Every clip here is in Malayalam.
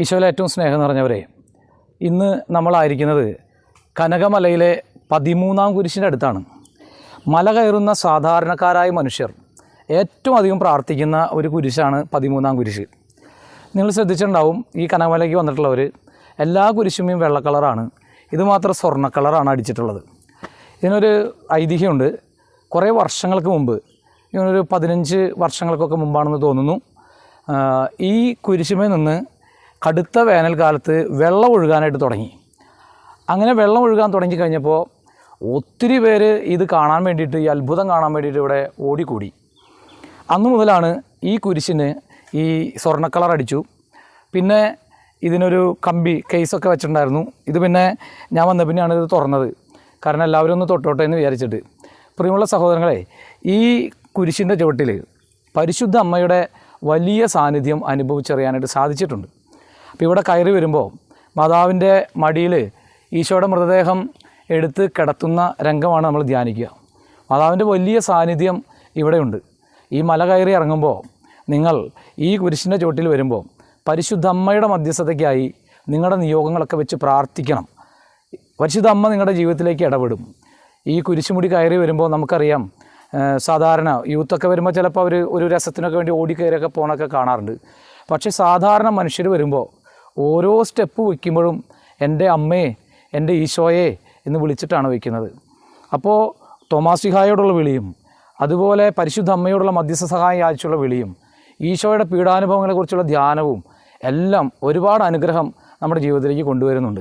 ഈശോയിലെ ഏറ്റവും സ്നേഹം നിറഞ്ഞവരെ ഇന്ന് നമ്മളായിരിക്കുന്നത് കനകമലയിലെ പതിമൂന്നാം കുരിശിന്റെ അടുത്താണ്. മല കയറുന്ന സാധാരണക്കാരായ മനുഷ്യർ ഏറ്റവും അധികം പ്രാർത്ഥിക്കുന്ന ഒരു കുരിശാണ് പതിമൂന്നാം കുരിശ്. നിങ്ങൾ ശ്രദ്ധിച്ചിട്ടുണ്ടാവും ഈ കനകമലയ്ക്ക് വന്നിട്ടുള്ളവർ എല്ലാ കുരിശുമേയും വെള്ള കളറാണ് ഇത് മാത്രം സ്വർണ കളറാണ് അടിച്ചിട്ടുള്ളത്. ഇതിനൊരു ഐതിഹ്യമുണ്ട് കുറേ വർഷങ്ങൾക്ക് മുമ്പ് ഇങ്ങനൊരു പതിനഞ്ച് വർഷങ്ങൾക്കൊക്കെ മുമ്പാണെന്ന് തോന്നുന്നു ഈ കുരിശുമേ നിന്ന് കടുത്ത വേനൽക്കാലത്ത് വെള്ളം ഒഴുകാനായിട്ട് തുടങ്ങി. അങ്ങനെ വെള്ളം ഒഴുകാൻ തുടങ്ങി കഴിഞ്ഞപ്പോൾ ഒത്തിരി പേര് ഇത് കാണാൻ വേണ്ടിയിട്ട് ഈ അത്ഭുതം കാണാൻ വേണ്ടിയിട്ട് ഇവിടെ ഓടിക്കൂടി. അന്നു മുതലാണ് ഈ കുരിശിന് ഈ സ്വർണ കളർ അടിച്ചു. പിന്നെ ഇതിനൊരു കമ്പി കേസൊക്കെ വെച്ചിട്ടുണ്ടായിരുന്നു. ഇത് പിന്നെ ഞാൻ വന്ന പിന്നെയാണ് ഇത് തുറന്നത്. കാരണം എല്ലാവരും ഒന്ന് തൊട്ടോട്ടെ എന്ന് വിചാരിച്ചിട്ട്. പ്രിയമുള്ള സഹോദരങ്ങളെ ഈ കുരിശിന്റെ ചുവട്ടിൽ പരിശുദ്ധ അമ്മയുടെ വലിയ സാന്നിധ്യം അനുഭവിച്ചറിയാനായിട്ട് സാധിച്ചിട്ടുണ്ട്. അപ്പോൾ ഇവിടെ കയറി വരുമ്പോൾ മാതാവിന്റെ മടിയിൽ ഈശോയുടെ മൃതദേഹം എടുത്ത് കിടത്തുന്ന രംഗമാണ് നമ്മൾ ധ്യാനിക്കുക. മാതാവിന്റെ വലിയ സാന്നിധ്യം ഇവിടെയുണ്ട്. ഈ മല കയറി ഇറങ്ങുമ്പോൾ നിങ്ങൾ ഈ കുരിശിന്റെ ചുവട്ടിൽ വരുമ്പോൾ പരിശുദ്ധ അമ്മയുടെ മധ്യസ്ഥതയ്ക്കായി നിങ്ങളുടെ നിയോഗങ്ങളൊക്കെ വെച്ച് പ്രാർത്ഥിക്കണം. പരിശുദ്ധ അമ്മ നിങ്ങളുടെ ജീവിതത്തിലേക്ക് ഇടപെടും. ഈ കുരിശുമുടി കയറി വരുമ്പോൾ നമുക്കറിയാം സാധാരണ യൂത്തൊക്കെ വരുമ്പോൾ ചിലപ്പോൾ അവർ ഒരു രസത്തിനൊക്കെ വേണ്ടി ഓടിക്കയറിയൊക്കെ പോകണമൊക്കെ കാണാറുണ്ട്. പക്ഷേ സാധാരണ മനുഷ്യർ വരുമ്പോൾ ഓരോ സ്റ്റെപ്പ് വയ്ക്കുമ്പോഴും എന്റെ അമ്മയെ എന്റെ ഈശോയെ എന്ന് വിളിച്ചിട്ടാണ് വയ്ക്കുന്നത്. അപ്പോൾ തോമാസിഹായോടുള്ള വിളിയും അതുപോലെ പരിശുദ്ധ അമ്മയോടുള്ള മധ്യസ്ഥ സഹായം യാചിച്ചുള്ള വിളിയും ഈശോയുടെ പീഡാനുഭവങ്ങളെക്കുറിച്ചുള്ള ധ്യാനവും എല്ലാം ഒരുപാട് അനുഗ്രഹം നമ്മുടെ ജീവിതത്തിലേക്ക് കൊണ്ടുവരുന്നുണ്ട്.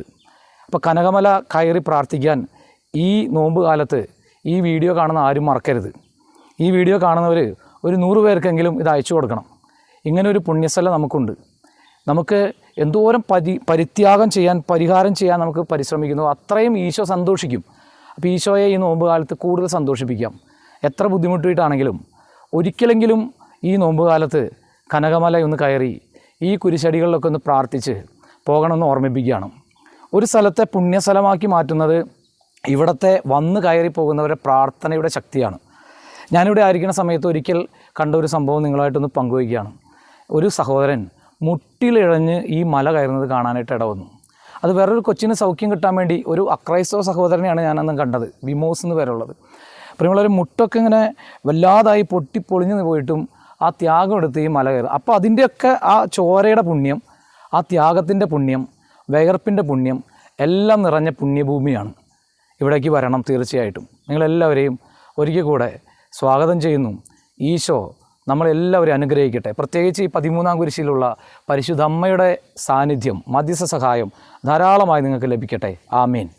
അപ്പോൾ കനകമല കയറി പ്രാർത്ഥിക്കാൻ ഈ നോമ്പ് കാലത്ത് ഈ വീഡിയോ കാണുന്ന ആരും മറക്കരുത്. ഈ വീഡിയോ കാണുന്നവർ ഒരു നൂറ് പേർക്കെങ്കിലും ഇത് അയച്ചു കൊടുക്കണം. ഇങ്ങനൊരു ഒരു നമുക്കുണ്ട്. നമുക്ക് എന്തോരം പരി പരിത്യാഗം ചെയ്യാൻ പരിഹാരം ചെയ്യാൻ നമുക്ക് പരിശ്രമിക്കുന്നു. അത്രയും ഈശോ സന്തോഷിക്കും. അപ്പോൾ ഈശോയെ ഈ നോമ്പ് കാലത്ത് കൂടുതൽ സന്തോഷിപ്പിക്കാം. എത്ര ബുദ്ധിമുട്ടിയിട്ടാണെങ്കിലും ഒരിക്കലെങ്കിലും ഈ നോമ്പ് കാലത്ത് കനകമല ഒന്ന് കയറി ഈ കുരിശടികളിലൊക്കെ ഒന്ന് പ്രാർത്ഥിച്ച് പോകണമെന്ന് ഓർമ്മിപ്പിക്കുകയാണ്. ഒരു സ്ഥലത്തെ പുണ്യസ്ഥലമാക്കി മാറ്റുന്നത് ഇവിടത്തെ വന്ന് കയറി പോകുന്നവരുടെ പ്രാർത്ഥനയുടെ ശക്തിയാണ്. ഞാനിവിടെ ആയിരിക്കുന്ന സമയത്ത് ഒരിക്കൽ കണ്ട ഒരു സംഭവം നിങ്ങളായിട്ടൊന്ന് പങ്കുവയ്ക്കുകയാണ്. ഒരു സഹോദരൻ മുട്ടിലിഴഞ്ഞ് ഈ മല കയറുന്നത് കാണാനായിട്ട് ഇടവന്നു. അത് വേറൊരു കൊച്ചിന് സൗഖ്യം കിട്ടാൻ വേണ്ടി ഒരു അക്രൈസ്തവ സഹോദരനെയാണ് ഞാനന്ന് കണ്ടത് വിമോസ് എന്ന് പേരുള്ളത്. പ്രിയമുള്ളൊരു മുട്ടൊക്കെ ഇങ്ങനെ വല്ലാതായി പൊട്ടിപ്പൊളിഞ്ഞ് പോയിട്ടും ആ ത്യാഗം എടുത്ത് ഈ മല കയറും. അപ്പോൾ അതിന്റെയൊക്കെ ആ ചോരയുടെ പുണ്യം ആ ത്യാഗത്തിന്റെ പുണ്യം വയർപ്പിന്റെ പുണ്യം എല്ലാം നിറഞ്ഞ പുണ്യഭൂമിയാണ്. ഇവിടേക്ക് വരണം തീർച്ചയായിട്ടും. നിങ്ങളെല്ലാവരെയും ഒരിക്കൽ കൂടെ സ്വാഗതം ചെയ്യുന്നു. ഈശോ നമ്മളെല്ലാവരെയും അനുഗ്രഹിക്കട്ടെ. പ്രത്യേകിച്ച് ഈ പതിമൂന്നാം കുരിശിലുള്ള പരിശുദ്ധ അമ്മയുടെ സാന്നിധ്യം മധ്യസ്ഥ സഹായം ധാരാളമായി നിങ്ങൾക്ക് ലഭിക്കട്ടെ. ആമീൻ.